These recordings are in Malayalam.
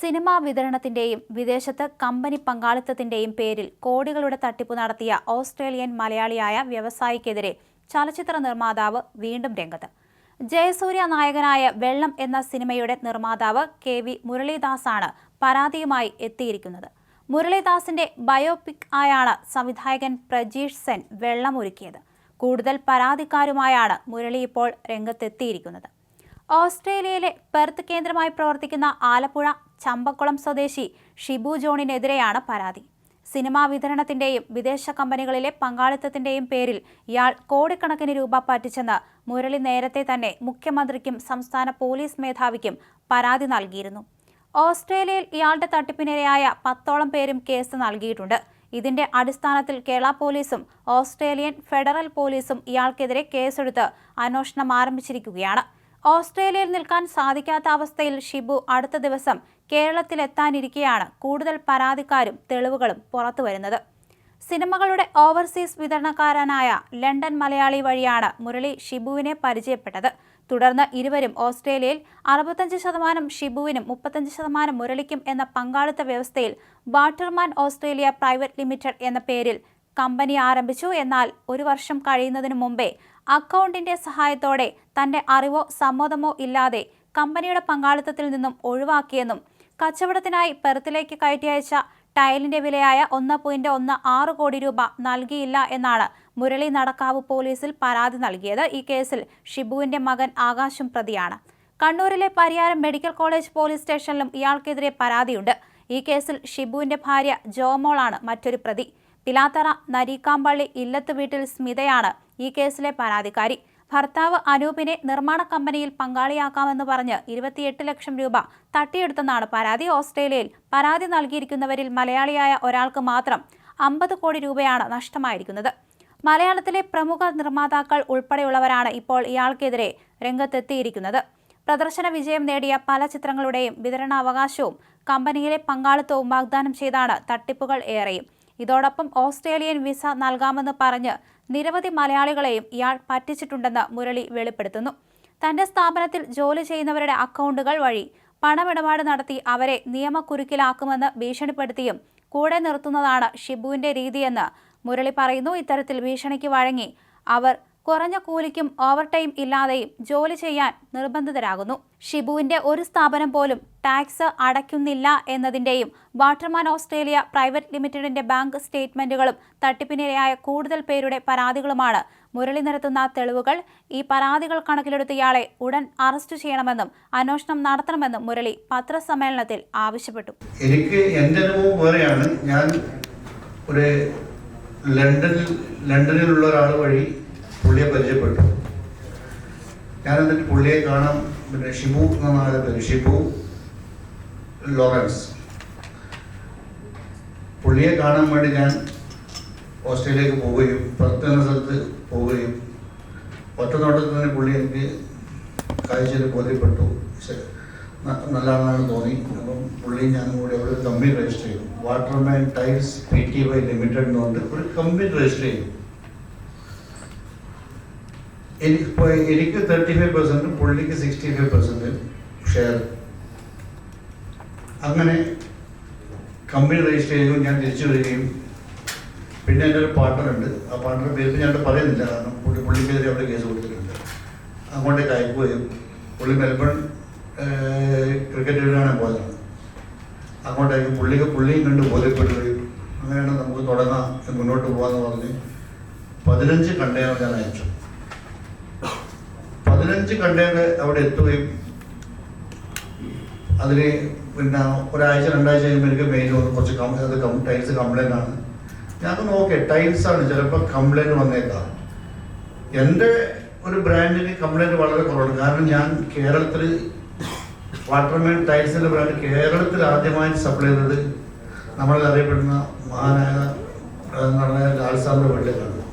സിനിമാ വിതരണത്തിന്റെയും വിദേശത്ത് കമ്പനി പങ്കാളിത്തത്തിന്റെയും പേരിൽ കോടികളുടെ തട്ടിപ്പ് നടത്തിയ ഓസ്ട്രേലിയൻ മലയാളിയായ വ്യവസായിക്കെതിരെ ചലച്ചിത്ര നിർമ്മാതാവ് വീണ്ടും രംഗത്ത്. ജയസൂര്യ നായകനായ വെള്ളം എന്ന സിനിമയുടെ നിർമ്മാതാവ് കെ വി മുരളീദാസാണ് പരാതിയുമായി എത്തിയിരിക്കുന്നത്. മുരളീദാസിന്റെ ബയോപിക് ആയാണ് സംവിധായകൻ പ്രജീഷ് സെൻ വെള്ളം ഒരുക്കിയത്. കൂടുതൽ പരാതിക്കാരുമായാണ് മുരളി ഇപ്പോൾ രംഗത്തെത്തിയിരിക്കുന്നത്. ഓസ്ട്രേലിയയിലെ പെർത്ത് കേന്ദ്രമായി പ്രവർത്തിക്കുന്ന ആലപ്പുഴ ചമ്പക്കുളം സ്വദേശി ഷിബു ജോണിനെതിരെയാണ് പരാതി. സിനിമാ വിതരണത്തിന്റെയും വിദേശ കമ്പനികളിലെ പങ്കാളിത്തത്തിന്റെയും പേരിൽ ഇയാൾ കോടിക്കണക്കിന് രൂപ പറ്റിച്ചെന്ന് മുരളി നേരത്തെ തന്നെ മുഖ്യമന്ത്രിക്കും സംസ്ഥാന പോലീസ് മേധാവിക്കും പരാതി നൽകിയിരുന്നു. ഓസ്ട്രേലിയയിൽ ഇയാളുടെ തട്ടിപ്പിനിരയായ പത്തോളം പേരും കേസ് നൽകിയിട്ടുണ്ട്. ഇതിന്റെ അടിസ്ഥാനത്തിൽ കേരള പോലീസും ഓസ്ട്രേലിയൻ ഫെഡറൽ പോലീസും ഇയാൾക്കെതിരെ കേസെടുത്ത് അന്വേഷണം ആരംഭിച്ചിരിക്കുകയാണ്. ഓസ്ട്രേലിയയിൽ നിൽക്കാൻ സാധിക്കാത്ത അവസ്ഥയിൽ ഷിബു അടുത്ത ദിവസം കേരളത്തിലെത്താനിരിക്കെയാണ് കൂടുതൽ പരാതിക്കാരും തെളിവുകളും പുറത്തുവരുന്നത് സിനിമകളുടെ ഓവർസീസ് വിതരണക്കാരനായ ലണ്ടൻ മലയാളി വഴിയാണ് മുരളി ഷിബുവിനെ പരിചയപ്പെട്ടത്. തുടർന്ന് ഇരുവരും ഓസ്ട്രേലിയയിൽ അറുപത്തഞ്ച് ശതമാനം ഷിബുവിനും മുപ്പത്തഞ്ച് ശതമാനം മുരളിക്കും എന്ന പങ്കാളിത്ത വ്യവസ്ഥയിൽ ബാട്ടർമാൻ ഓസ്ട്രേലിയ പ്രൈവറ്റ് ലിമിറ്റഡ് എന്ന പേരിൽ കമ്പനി ആരംഭിച്ചു. എന്നാൽ ഒരു വർഷം കഴിയുന്നതിന് മുമ്പേ അക്കൗണ്ടിന്റെ സഹായത്തോടെ തന്റെ അറിവോ സമ്മതമോ ഇല്ലാതെ കമ്പനിയുടെ പങ്കാളിത്തത്തിൽ നിന്നും ഒഴിവാക്കിയെന്നും കച്ചവടത്തിനായി പെർത്തിലേക്ക് കയറ്റി അയച്ച ടൈലിന്റെ വിലയായ ഒന്ന് പോയിന്റ് ഒന്ന് ആറ് കോടി രൂപ നൽകിയില്ല എന്നാണ് മുരളി നടക്കാവ് പോലീസിൽ പരാതി നൽകിയത്. ഈ കേസിൽ ഷിബുവിന്റെ മകൻ ആകാശും പ്രതിയാണ്. കണ്ണൂരിലെ പരിയാരം മെഡിക്കൽ കോളേജ് പോലീസ് സ്റ്റേഷനിലും ഇയാൾക്കെതിരെ പരാതിയുണ്ട്. ഈ കേസിൽ ഷിബുവിന്റെ ഭാര്യ ജോമോളാണ് മറ്റൊരു പ്രതി. പിലാത്തറ നരീക്കാമ്പള്ളി ഇല്ലത്ത് വീട്ടിൽ സ്മിതയാണ് ഈ കേസിലെ പരാതിക്കാരി. ഭർത്താവ് അനൂപിനെ നിർമ്മാണ കമ്പനിയിൽ പങ്കാളിയാക്കാമെന്ന് പറഞ്ഞ് ഇരുപത്തിയെട്ട് ലക്ഷം രൂപ തട്ടിയെടുത്തെന്നാണ് പരാതി. ഓസ്ട്രേലിയയിൽ പരാതി നൽകിയിരിക്കുന്നവരിൽ മലയാളിയായ ഒരാൾക്ക് മാത്രം അമ്പത് കോടി രൂപയാണ് നഷ്ടമായിരിക്കുന്നത്. മലയാളത്തിലെ പ്രമുഖ നിർമ്മാതാക്കൾ ഉൾപ്പെടെയുള്ളവരാണ് ഇപ്പോൾ ഇയാൾക്കെതിരെ രംഗത്തെത്തിയിരിക്കുന്നത്. പ്രദർശന വിജയം നേടിയ പല ചിത്രങ്ങളുടെയും വിതരണാവകാശവും കമ്പനിയിലെ പങ്കാളിത്തവും വാഗ്ദാനം ചെയ്താണ് തട്ടിപ്പുകൾ ഏറെയും. ഇതോടൊപ്പം ഓസ്ട്രേലിയൻ വിസ നൽകാമെന്ന് പറഞ്ഞ് നിരവധി മലയാളികളെയും ഇയാൾ പറ്റിച്ചിട്ടുണ്ടെന്ന് മുരളി വെളിപ്പെടുത്തുന്നു. തന്റെ സ്ഥാപനത്തിൽ ജോലി ചെയ്യുന്നവരുടെ അക്കൗണ്ടുകൾ വഴി പണമിടപാട് നടത്തി അവരെ നിയമക്കുരുക്കിലാക്കുമെന്ന് ഭീഷണിപ്പെടുത്തിയും കൂടെ നിർത്തുന്നതാണ് ഷിബുവിന്റെ രീതിയെന്ന് മുരളി പറയുന്നു. ഇത്തരത്തിൽ ഭീഷണിക്ക് വഴങ്ങി അവർ കുറഞ്ഞ കൂലിക്കും ഓവർ ടൈം ഇല്ലാതെയും ജോലി ചെയ്യാൻ നിർബന്ധിതരാകുന്നു. ഷിബുവിന്റെ ഒരു സ്ഥാപനം പോലും ടാക്സ് അടയ്ക്കുന്നില്ല എന്നതിന്റെയും വാട്ടർമാൻ ഓസ്ട്രേലിയ പ്രൈവറ്റ് ലിമിറ്റഡിന്റെ ബാങ്ക് സ്റ്റേറ്റ്മെന്റുകളും തട്ടിപ്പിനിരയായ കൂടുതൽ പേരുടെ പരാതികളുമാണ് മുരളി നിരത്തുന്ന തെളിവുകൾ. ഈ പരാതികൾ കണക്കിലെടുത്ത് ഇയാളെ ഉടൻ അറസ്റ്റ് ചെയ്യണമെന്നും അന്വേഷണം നടത്തണമെന്നും മുരളി പത്രസമ്മേളനത്തിൽ ആവശ്യപ്പെട്ടു. എനിക്ക് എന്റെ അനുഭവം പോലെയാണ്. ഞാൻ ഒരു ലണ്ടനിൽ ലണ്ടനിലുള്ള ഒരാൾ വഴി പുള്ളിയെ പരിചയപ്പെട്ടു. ഞാൻ എന്നിട്ട് പുള്ളിയെ കാണാൻ പിന്നെ ഷിബു എന്നാണ് പേര് ഷിബു ലോറൻസ്. പുള്ളിയെ കാണാൻ വേണ്ടി ഞാൻ ഓസ്ട്രേലിയക്ക് പോവുകയും പുറത്ത് എന്ന സ്ഥലത്ത് പോവുകയും ഒറ്റ നോട്ടത്തിൽ തന്നെ പുള്ളി എനിക്ക് കാഴ്ചയിൽ ബോധ്യപ്പെട്ടു. ശരി, ന- നല്ലതാണെന്ന് തോന്നി. അപ്പം പുള്ളി ഞാനും കൂടി അവിടെ ഒരു കമ്പനി രജിസ്റ്റർ ചെയ്തു. Waterman tiles P T Y limited എന്നുകൊണ്ട് ഒരു കമ്പനി രജിസ്റ്റർ ചെയ്തു. എനിക്ക് ഇപ്പൊ എനിക്ക് തേർട്ടി ഫൈവ് പെർസെന്റും പുള്ളിക്ക് സിക്സ്റ്റി ഫൈവ് പെർസെന്റ് ഷെയർ അങ്ങനെ കമ്പനി രജിസ്റ്റർ ചെയ്തു ഞാൻ തിരിച്ചു വരികയും. പിന്നെ എന്റെ ഒരു പാർട്ണർ ഉണ്ട് ആ പാർട്ണർ പേര് ഞാൻ പറയുന്നില്ല കാരണം പുള്ളി പുള്ളിക്കെതിരെ അവിടെ കേസ് കൊടുത്തിട്ടുണ്ട്. അങ്ങോട്ടേക്ക് അയക്കുകയും പുള്ളി മെൽബൺ ക്രിക്കറ്റ് ആണ് പോയതാണ് അങ്ങോട്ടേക്ക് പുള്ളിക്ക് പുള്ളിയും കണ്ട് ബോധ്യപ്പെടുകയും അങ്ങനെയാണ് നമുക്ക് തുടങ്ങാം മുന്നോട്ട് പോകാമെന്ന് പറഞ്ഞ് പതിനഞ്ച് കണ്ടെയ്നർ ഞാൻ അയച്ചു. പതിനഞ്ച് കണ്ടെയ്നർ അവിടെ എത്തുകയും അതിൽ പിന്നെ ഒരാഴ്ച രണ്ടാഴ്ച കഴിയുമ്പോൾ എനിക്ക് മെയിൽ കുറച്ച് അത് ടൈൽസ് കംപ്ലൈന്റ് ആണ്. ഞാൻ നോക്കി ടൈൽസ് ആണ്. ചിലപ്പോൾ കംപ്ലൈന്റ് വന്നേക്കാം. എന്റെ ഒരു ബ്രാൻഡിന് കംപ്ലൈന്റ് വളരെ കുറവാണ്. കാരണം ഞാൻ കേരളത്തിൽ വാട്ടർമാൻ ടൈൽസിന്റെ ബ്രാൻഡ് കേരളത്തിൽ ആദ്യമായി സപ്ലൈ ചെയ്തത് നമ്മളിൽ അറിയപ്പെടുന്ന മഹാനായ നടന്ന ലാൽ സാറിന്റെ വീട്ടിലേക്കാണ്.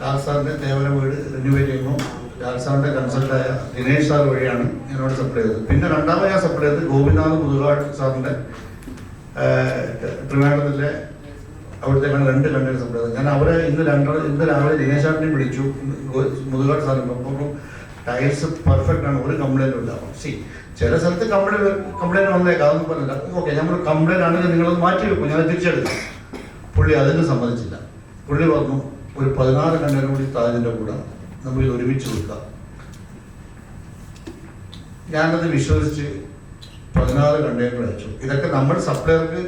ലാൽ സാറിന്റെ ദേവന വീട് റിന്യൂവേറ്റ് ചെയ്യുമ്പോൾ ലാൽ സാറിന്റെ കൺസൾട്ടായ ദിനേശ് സാർ വഴിയാണ് ഞാനോട് സപ്ലൈ ചെയ്തത്. പിന്നെ രണ്ടാമത് ഞാൻ സപ്ലൈ ചെയ്തത് ഗോപിനാഥ് മുതുകാട് സാറിന്റെ ട്രിവാൻഡ്രത്തിലെ അവിടുത്തെ രണ്ട് കണ്ടന്റ് സപ്ലൈ ചെയ്തത്. ഞാൻ അവരെ ഇന്ന് രണ്ടര ഇന്ന് രാവിലെ ദിനേശ് സാറിനെയും വിളിച്ചു. മുതുകാട് സാറിനും അപ്പം ടൈൽസ് പെർഫെക്റ്റ് ആണ് ഒരു കംപ്ലൈന്റും ഇല്ല. സി ചില സ്ഥലത്ത് കംപ്ലൈന്റ് കംപ്ലൈന്റ് വന്നേക്കാം അതൊന്നും പറഞ്ഞില്ല. ഓക്കെ നമ്മൾ കംപ്ലൈന്റ് ആണെങ്കിൽ നിങ്ങളത് മാറ്റി വെക്കും ഞാൻ തിരിച്ചെടുക്കാം. പുള്ളി അതിന് സമ്മതിച്ചില്ല. പുള്ളി പറഞ്ഞു ഒരു പതിനാറ് കണ്ടതിന് കൂടി താജിന്റെ കൂടെ നമ്മൾ ഒരുമിച്ച് വെക്കാം ഞാനത് വിശ്വസിച്ച് പതിനാറ് കണ്ടെയ്നർ അയച്ചു. ഇതൊക്കെ നമ്മൾ സപ്ലയർക്ക്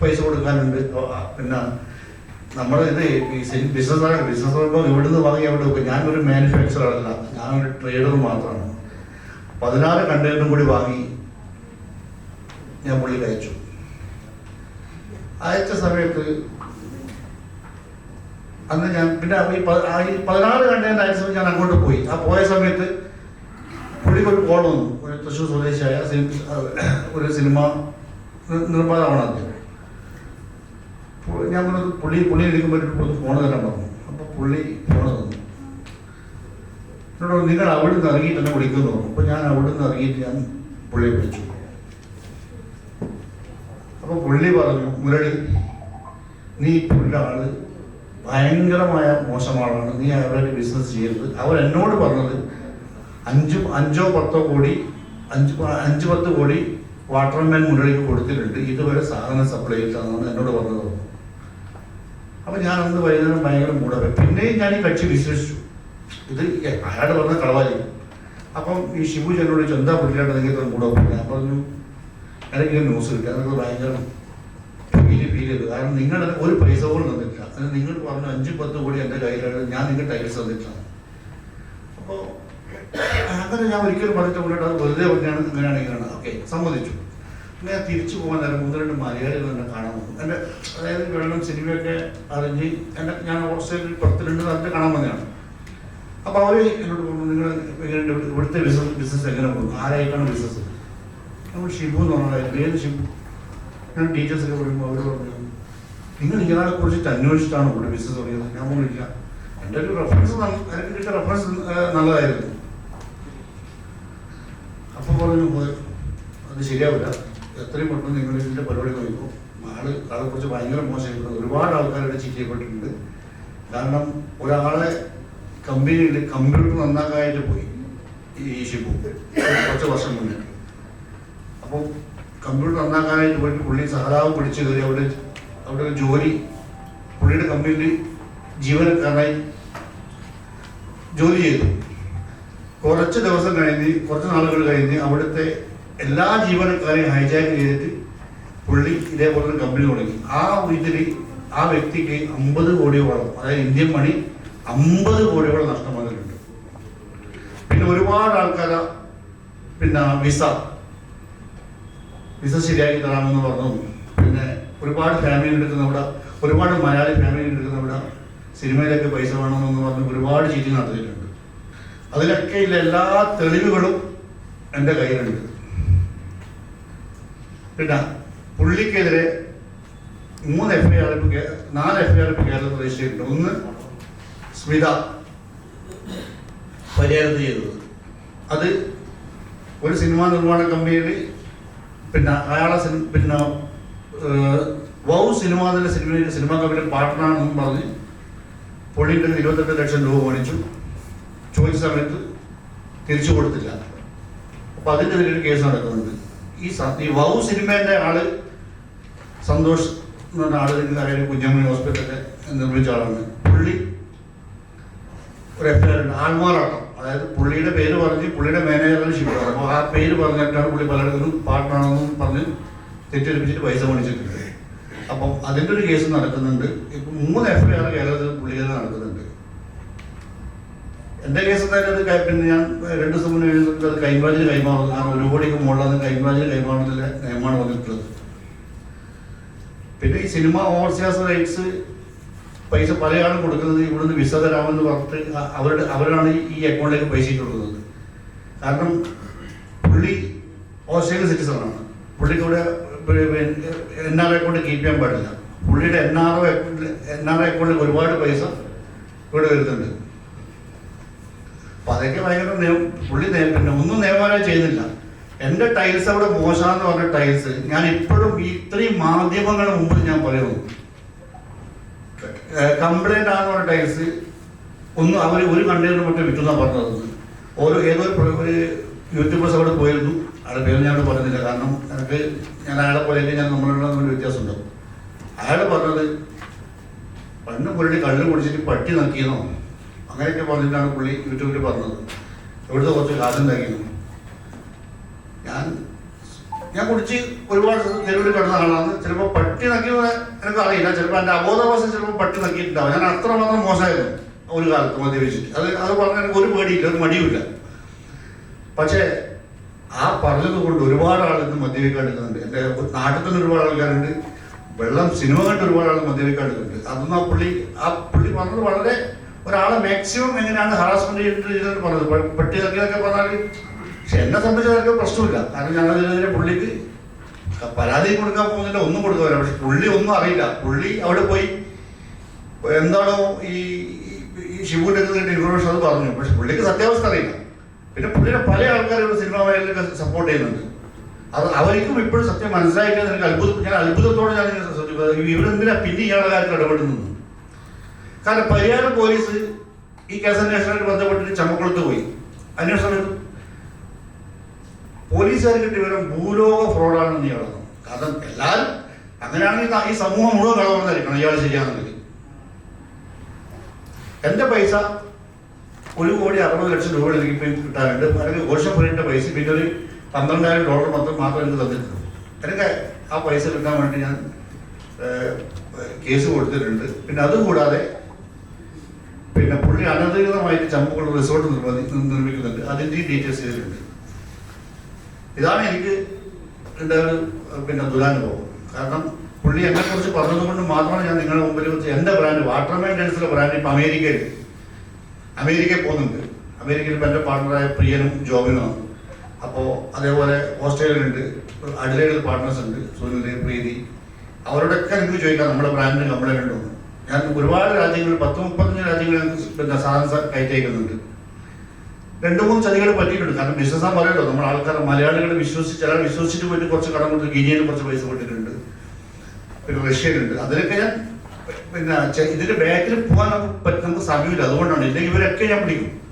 പൈസ കൊടുക്കാനുണ്ട്. പിന്നെ നമ്മുടെ ഇത് ബിസിനസ് ബിസിനസ് പറയുമ്പോൾ ഇവിടുന്ന് വാങ്ങി അവിടെ വെക്കും. ഞാനൊരു മാനുഫാക്ചറർ അല്ല. ഞാനൊരു ട്രേഡർ മാത്രമാണ്. പതിനാറ് കണ്ടെയ്നറും കൂടി വാങ്ങി ഞാൻ പുള്ളിക്ക് അയച്ചു. അയച്ച സമയത്ത് അന്ന് ഞാൻ പിന്നെ ഈ പതിനാറ് അയച്ച സമയത്ത് ഞാൻ അങ്ങോട്ട് പോയി. ആ പോയ സമയത്ത് പുള്ളിക്കൊരു കോൾ വന്നു. ഒരു തൃശ്ശൂർ സ്വദേശിയായ ഒരു സിനിമ നിർമ്മാതാവാണ് അദ്ദേഹം. ഞാൻ പറഞ്ഞത് പുള്ളി പുള്ളി എടുക്കുമ്പോൾ ഒരു ഫോൺ തരാൻ പറഞ്ഞു. അപ്പോൾ പുള്ളി ഫോൺ തന്നു. എന്നോട് നിങ്ങൾ അവിടെ നിന്ന് ഇറങ്ങിയിട്ട് തന്നെ വിളിക്കുന്നു അപ്പോൾ ഞാൻ അവിടെ നിന്ന് ഇറങ്ങിയിട്ട് ഞാൻ പുള്ളിയെ വിളിച്ചു. അപ്പോൾ പുള്ളി പറഞ്ഞു മുരളി നീ പുള്ളിയുടെ ആൾ ഭയങ്കരമായ മോശമാളാണ് നീ അവരുടെ ബിസിനസ് ചെയ്യരുത്. അവർ എന്നോട് പറഞ്ഞത് അഞ്ച് അഞ്ചോ പത്തോ കോടി അഞ്ച് അഞ്ച് പത്ത് കോടി വാട്ടർമാൻ മുന്നണിക്ക് കൊടുത്തിട്ടുണ്ട്. ഇതുവരെ സാധനം സപ്ലൈ ചെയ്തിട്ടാണെന്ന് എന്നോട് പറഞ്ഞത്. അപ്പം ഞാൻ അന്ന് വൈകുന്നേരം ഭയങ്കര മൂടവേ പിന്നെയും ഞാൻ ഈ കക്ഷി വിശ്വസിച്ചു. ഇത് അയാൾ പറഞ്ഞ കളവാലി അപ്പം ഈ ഷിബു ചെന്നോട് ചോദിച്ചു എന്താ പുള്ളിയായിട്ട് നിങ്ങൾക്ക് ഞാൻ പറഞ്ഞു എനിക്കിങ്ങനെ ന്യൂസ് കിട്ടുക അതൊക്കെ ഭയങ്കര ഫീൽ ഫീൽ ചെയ്തു. കാരണം നിങ്ങളുടെ ഒരു പൈസ പോലും അത് നിങ്ങൾ പറഞ്ഞു അഞ്ചും പത്ത് കോടി എന്റെ കയ്യിലാണ്. ഞാൻ നിങ്ങൾ ടൈൽസ് തന്നിട്ടാണ്. അപ്പോൾ അങ്ങനെ ഞാൻ ഒരിക്കലും പറഞ്ഞിട്ട് കൊണ്ടിട്ട് അത് വെറുതെ പറഞ്ഞാണ് ഇങ്ങനെയാണ് ഇങ്ങനെയാണ്. ഓക്കെ സമ്മതിച്ചു. പിന്നെ ഞാൻ തിരിച്ചു പോകാൻ നേരം മൂന്ന് രണ്ട് മലയാളികൾ എന്നെ കാണാൻ വന്നു. എന്റെ അതായത് വെള്ളം സിനിമയൊക്കെ അറിഞ്ഞ് എന്റെ ഞാൻ ഓസ്ട്രേലിയയിൽ പത്ത് രണ്ട് സ്ഥലത്ത് കാണാൻ വന്നതാണ്. അപ്പോൾ അവർ എന്നോട് പറഞ്ഞു നിങ്ങൾ എങ്ങനെയുണ്ട്? ഇവിടെ- ഇവിടുത്തെ ബിസിനസ് ബിസിനസ് എങ്ങനെ പോകുന്നു? ആരായിട്ടാണ് ബിസിനസ്? നമ്മൾ ഷിബു എന്ന് പറഞ്ഞാൽ ഏത് ഷിബു. ഞാൻ ടീച്ചേഴ്സൊക്കെ പറയുമ്പോൾ അവർ പറഞ്ഞു നിങ്ങൾ ഇയാളെ കുറിച്ചിട്ട് അന്വേഷിച്ചിട്ടാണ് ഇവിടെ ബിസിനസ് തുടങ്ങിയത്. ഞാൻ പോലില്ല എന്റെ ഒരു റെഫറൻസ് എനിക്ക് കിട്ടിയ റെഫറൻസ് നല്ലതായിരുന്നു. അപ്പൊ പറഞ്ഞു "മോനെ, അത് ശരിയാവില്ല. എത്രയും പെട്ടെന്ന് നിങ്ങൾ ഇതിന്റെ പരിപാടി നോക്കുമ്പോൾ ആൾ ആളെ കുറിച്ച് ഭയങ്കര മോശമായിട്ടുണ്ട് ഒരുപാട് ആൾക്കാരുടെ ചീറ്റ് ചെയ്യപ്പെട്ടിട്ടുണ്ട്. കാരണം ഒരാളെ കമ്പനിയിൽ കമ്പ്യൂട്ടർ നന്നാക്കായിട്ട് പോയി. ഈ ഷിബു കുറച്ച് വർഷം മുന്നേ. അപ്പോൾ കമ്പ്യൂട്ടർ നന്നാക്കാനായിട്ട് പോയിട്ട് പുള്ളി സഹതാവ് പിടിച്ചു കയറി അവിടെ അവിടെ ഒരു ജോലി പുള്ളിയുടെ കമ്പനിയിൽ ജീവനക്കാരനായി ജോലി ചെയ്തു. കുറച്ച് ദിവസം കഴിഞ്ഞ് കുറച്ച് നാളുകൾ കഴിഞ്ഞ് അവിടുത്തെ എല്ലാ ജീവനക്കാരെയും ഹൈജാക്ക് ചെയ്തിട്ട് പുള്ളി ഇതേപോലെ കമ്പനി തുടങ്ങി. ആ ഇതിൽ ആ വ്യക്തിക്ക് അമ്പത് കോടിയോളം അതായത് ഇന്ത്യൻ മണി അമ്പത് കോടിയോളം നഷ്ടം വന്നിട്ടുണ്ട്. പിന്നെ ഒരുപാട് ആൾക്കാരെ പിന്നെ വിസ വിസ ശരിയാക്കി തരാമെന്ന് പറഞ്ഞു. ഒരുപാട് ഫാമിലി എടുക്കുന്ന ഇവിടെ ഒരുപാട് മലയാളി ഫാമിലി എടുക്കുന്ന ഇവിടെ സിനിമയിലൊക്കെ പൈസ വേണമെന്ന് പറഞ്ഞ് ഒരുപാട് ചീറ്റിങ് നടത്തിയിട്ടുണ്ട്. അതിലൊക്കെ ഇല്ല എല്ലാ തെളിവുകളും എന്റെ കയ്യിലുണ്ട്. കേട്ടാ? പുള്ളിക്കെതിരെ മൂന്ന് എഫ് ഐ ആർ നാല് എഫ് ഐ ആർ കേരളത്തിൽ രജിസ്റ്റർ ചെയ്തിട്ടുണ്ട്. ഒന്ന് സ്മിത. പരിഹാരത്ത് ചെയ്തത് അത് ഒരു സിനിമാ നിർമ്മാണ കമ്പനിയിൽ പിന്നെ അയാളെ പിന്നെ വൗ സിനിമ സിനിമയിലെ സിനിമയിൽ സിനിമാ കമ്പനിയുടെ പാർട്ട്ണറാണെന്നും പറഞ്ഞ് പുള്ളിന്റെ ഇരുപത്തെട്ട് ലക്ഷം രൂപ മേടിച്ചു. ചോദിച്ച സമയത്ത് തിരിച്ചു കൊടുത്തില്ല. അപ്പൊ അതിന്റെ ഒരു കേസ് നടക്കുന്നുണ്ട്. ഈ ഈ വൗ സിനിമേന്റെ ആൾ സന്തോഷ് എന്ന് പറഞ്ഞ ആൾ നിങ്ങൾക്ക് അറിയാം കുഞ്ഞമ്മണി ഹോസ്പിറ്റലിൽ നിർമ്മിച്ച ആളാണ്. പുള്ളി ഒരു എഫ് ഐ ആൾമാറാട്ടം. അതായത് പുള്ളിയുടെ പേര് പറഞ്ഞ് പുള്ളിയുടെ മാനേജറിന് ഷിഫ്റ്റ് അപ്പോൾ ആ പേര് പറഞ്ഞിട്ടാണ് പുള്ളി പലയിടത്തും പാർട്ട്ണറാണെന്നും പറഞ്ഞ് തെറ്റിദ്ധരിപ്പിച്ചിട്ട് പൈസ മേടിച്ചിട്ടുണ്ട്. അപ്പം അതിന്റെ ഒരു കേസ് നടക്കുന്നുണ്ട്. ഇപ്പം മൂന്ന് എഫ് ഐ ആർ കേരളത്തിൽ പുള്ളികൾ നടക്കുന്നുണ്ട്. എന്റെ കേസ് എന്തായാലും അത് പിന്നെ ഞാൻ രണ്ട് ദിവസം മുന്നേ അത് കൈമാജിന് കൈമാറുന്നു. കാരണം ഒരു കോടിക്ക് മുകളിലാണ് കൈമാജിന് കൈമാറുന്നതിലെ നിയമമാണ് വന്നിട്ടുള്ളത്. പിന്നെ ഈ സിനിമ ഓവർസിയാസ് റൈറ്റ്സ് പൈസ പലയാളും കൊടുക്കുന്നത് ഇവിടുന്ന് വിസ തരാമെന്ന് പറഞ്ഞിട്ട് അവരുടെ അവരാണ് ഈ അക്കൗണ്ടിലേക്ക് പൈസ കൊടുക്കുന്നത്. കാരണം പുള്ളി ഓസ്ട്രേലിയൻ സിറ്റിസണാണ്. പുള്ളിക്ക് ഇവിടെ N R I account keep ചെയ്യാൻ പാടില്ല. പുള്ളിയുടെ N R O N R I അക്കൗണ്ടിൽ ഒരുപാട് പൈസ ഇവിടെ വരുന്നുണ്ട്. അപ്പൊ അതൊക്കെ ഭയങ്കര നിയമം പുള്ളി പിന്നെ ഒന്നും നിയമപരമായി ചെയ്യുന്നില്ല. എന്റെ ടൈൽസ് അവിടെ മോശമെന്ന് പറഞ്ഞ ടൈൽസ് ഞാൻ ഇപ്പോഴും ഇത്രയും മാധ്യമങ്ങളുടെ മുമ്പിൽ ഞാൻ പറയുന്നു. കംപ്ലൈന്റ് ആണെന്ന് പറഞ്ഞ ടൈൽസ് ഒന്നും അവർ ഒരു കണ്ടെയ്നർ മറ്റേ വിറ്റുന്നാ പറഞ്ഞത്. ഓരോ ഏതൊരു യൂട്യൂബേഴ്സ് അവിടെ പോയിരുന്നു. അയാളുടെ പേര് ഞാൻ പറഞ്ഞില്ല. കാരണം എനിക്ക് ഞാൻ അയാളെ പോലെ ഞാൻ നമ്മളുള്ള ഒരു വ്യത്യാസമുണ്ട്? അയാൾ പറഞ്ഞത് പണ്ട് പുള്ളി കള്ള് കുടിച്ചിട്ട് പട്ടി നക്കിയെന്നോ? അങ്ങനെയൊക്കെ പറഞ്ഞിട്ടാണ് പുള്ളി യൂട്യൂബിൽ പറഞ്ഞത്. ഇവിടുത്തെ കുറച്ച് കാശുണ്ടാക്കിയെന്നു ഞാൻ ഞാൻ കുടിച്ച് ഒരുപാട് തെരുവിൽ കിടന്ന ആളാണ്. ചിലപ്പോൾ പട്ടി നക്കിയത് എനിക്ക് അറിയില്ല. ചിലപ്പോൾ എന്റെ അബോധാവസ്ഥ ചിലപ്പോൾ പട്ടി നക്കിയിട്ടുണ്ടാവും. ഞാൻ അത്രമാത്രം മോശമായിരുന്നു ഒരു കാലത്ത് മദ്യപിച്ചിട്ട്. അത് അത് പറഞ്ഞാൽ എനിക്ക് ഒരു പേടിയില്ല ഒരു മടിയുമില്ല. പക്ഷേ ആ പറഞ്ഞത് കൊണ്ട് ഒരുപാട് ആളുകൾ മദ്യപിക്കാൻ എടുക്കുന്നുണ്ട്. എന്റെ നാട്ടിൽ തന്നെ ഒരുപാട് ആൾക്കാരുണ്ട്. വെള്ളം സിനിമ കണ്ട് ഒരുപാട് ആൾ മദ്യപിക്കാൻ എടുക്കുന്നുണ്ട്. അതൊന്നും ആ പുള്ളി ആ പുള്ളി പറഞ്ഞത് വളരെ ഒരാളെ മാക്സിമം എങ്ങനെയാണ് ഹറാസ്മെന്റ് ചെയ്തിട്ട് പറഞ്ഞത്. പെട്ടിയൊക്കെ പറഞ്ഞാൽ പക്ഷെ എന്നെ സംബന്ധിച്ച് അതൊക്കെ പ്രശ്നമില്ല. കാരണം ഞങ്ങളതിനെതിരെ പുള്ളിക്ക് പരാതി കൊടുക്കാൻ പോകുന്നില്ല ഒന്നും കൊടുക്കാൻ പക്ഷെ പുള്ളി ഒന്നും അറിയില്ല. പുള്ളി അവിടെ പോയി എന്താണോ ഈ ഷിബുവിന്റെ ഇൻഫർമേഷൻ അത് പറഞ്ഞു. പക്ഷെ പുള്ളിക്ക് സത്യാവസ്ഥ അറിയില്ല. പിന്നെ പുള്ളിയുടെ പല ആൾക്കാരും സിനിമാ മേഖലയിലൊക്കെ സപ്പോർട്ട് ചെയ്യുന്നുണ്ട്. അത് അവർക്കും ഇപ്പോഴും സത്യം മനസ്സിലായിട്ട് എനിക്ക് അത്ഭുതം ഞാൻ അത്ഭുതത്തോടെ ഞാൻ ഇവരെന്തിനാ പിന്നെ ഇയാളുടെ കാര്യത്തിൽ ഇടപെടുന്നത്? കാരണം പരിയാരം പോലീസ് ഈ കേസ് അന്വേഷണമായിട്ട് ബന്ധപ്പെട്ടിട്ട് ചമ്മക്കുളത്ത് പോയി. അന്വേഷണം പോലീസുകാർ കിട്ടിയ വിവരം ഭൂലോക ഫ്രോഡാണെന്ന് പറഞ്ഞു. കാരണം എല്ലാവരും അങ്ങനെയാണെങ്കിൽ ഈ സമൂഹം മുഴുവൻ കളവെന്നായിരിക്കണം ഇയാൾ ശരിയാണെന്നെങ്കിൽ എന്റെ പൈസ ഒരു കോടി അറുപത് ലക്ഷം രൂപ എനിക്ക് അല്ലെങ്കിൽ വർഷം പറയേണ്ട പൈസ പിന്നെ ഒരു പന്ത്രണ്ടായിരം ഡോളർ മാത്രം മാത്രം എനിക്ക് തന്നിട്ടുണ്ട്. എനിക്ക് ആ പൈസ കിട്ടാൻ വേണ്ടി ഞാൻ കേസ് കൊടുത്തിട്ടുണ്ട്. പിന്നെ അതുകൂടാതെ പിന്നെ പുള്ളി അനധികൃതമായിട്ട് ചമ്പക്കുള്ള റിസോർട്ട് നിർമ്മി നിർമ്മിക്കുന്നുണ്ട്. അതിന്റെ ഡീറ്റെയിൽസ് ചെയ്തിട്ടുണ്ട് ഇതാണ് എനിക്ക് എന്റെ പിന്നെ ദുരാനുഭവം. കാരണം പുള്ളി എന്നെക്കുറിച്ച് പറഞ്ഞതുകൊണ്ട് മാത്രമാണ് ഞാൻ നിങ്ങളുടെ മുമ്പിൽ വെച്ച് എന്റെ ബ്രാൻഡ് വാട്ടർ മെയിന്റനൻസിലെ ബ്രാൻഡ് ഇപ്പം അമേരിക്കയിൽ അമേരിക്കയിൽ പോകുന്നുണ്ട്. അമേരിക്കയിൽ ഇപ്പം എന്റെ പാർട്ണറായ പ്രിയനും ജോബിനുമാണ് അപ്പോൾ അതേപോലെ ഓസ്ട്രേലിയയിലുണ്ട്. അഡിലൈഡിൽ പാർട്ട്നേഴ്സ് ഉണ്ട് സുനിൽ പ്രീതി. അവരോടൊക്കെ എനിക്ക് ചോദിക്കാം നമ്മുടെ ബ്രാൻഡിന് കംപ്ലൈന്റ് ഉണ്ടോ. ഞാൻ ഒരുപാട് രാജ്യങ്ങളിൽ പത്ത് മുപ്പത്തഞ്ച് രാജ്യങ്ങളിൽ പിന്നെ സാധനം കയറ്റയക്കുന്നുണ്ട്. രണ്ട് മൂന്ന് ചതികൾ പറ്റിയിട്ടുണ്ട്. കാരണം ബിസിനസ് ആ പറയുമല്ലോ നമ്മൾ ആൾക്കാർ മലയാളികൾ വിശ്വസിച്ച് ചില വിശ്വസിച്ചിട്ട് പോയിട്ട് കുറച്ച് കടം കൊടുത്ത് ഗിനിയിൽ കുറച്ച് പൈസ കൊടുത്തിട്ടുണ്ട്. പിന്നെ റഷ്യയിലുണ്ട്. അതിലൊക്കെ ഞാൻ പിന്നെ ഇതിന്റെ ബാക്കിൽ പോകാൻ നമുക്ക് നമുക്ക് സമയമില്ല. അതുകൊണ്ടാണ്. ഇല്ലെങ്കിൽ ഇവരൊക്കെ ഞാൻ പിടിക്കും.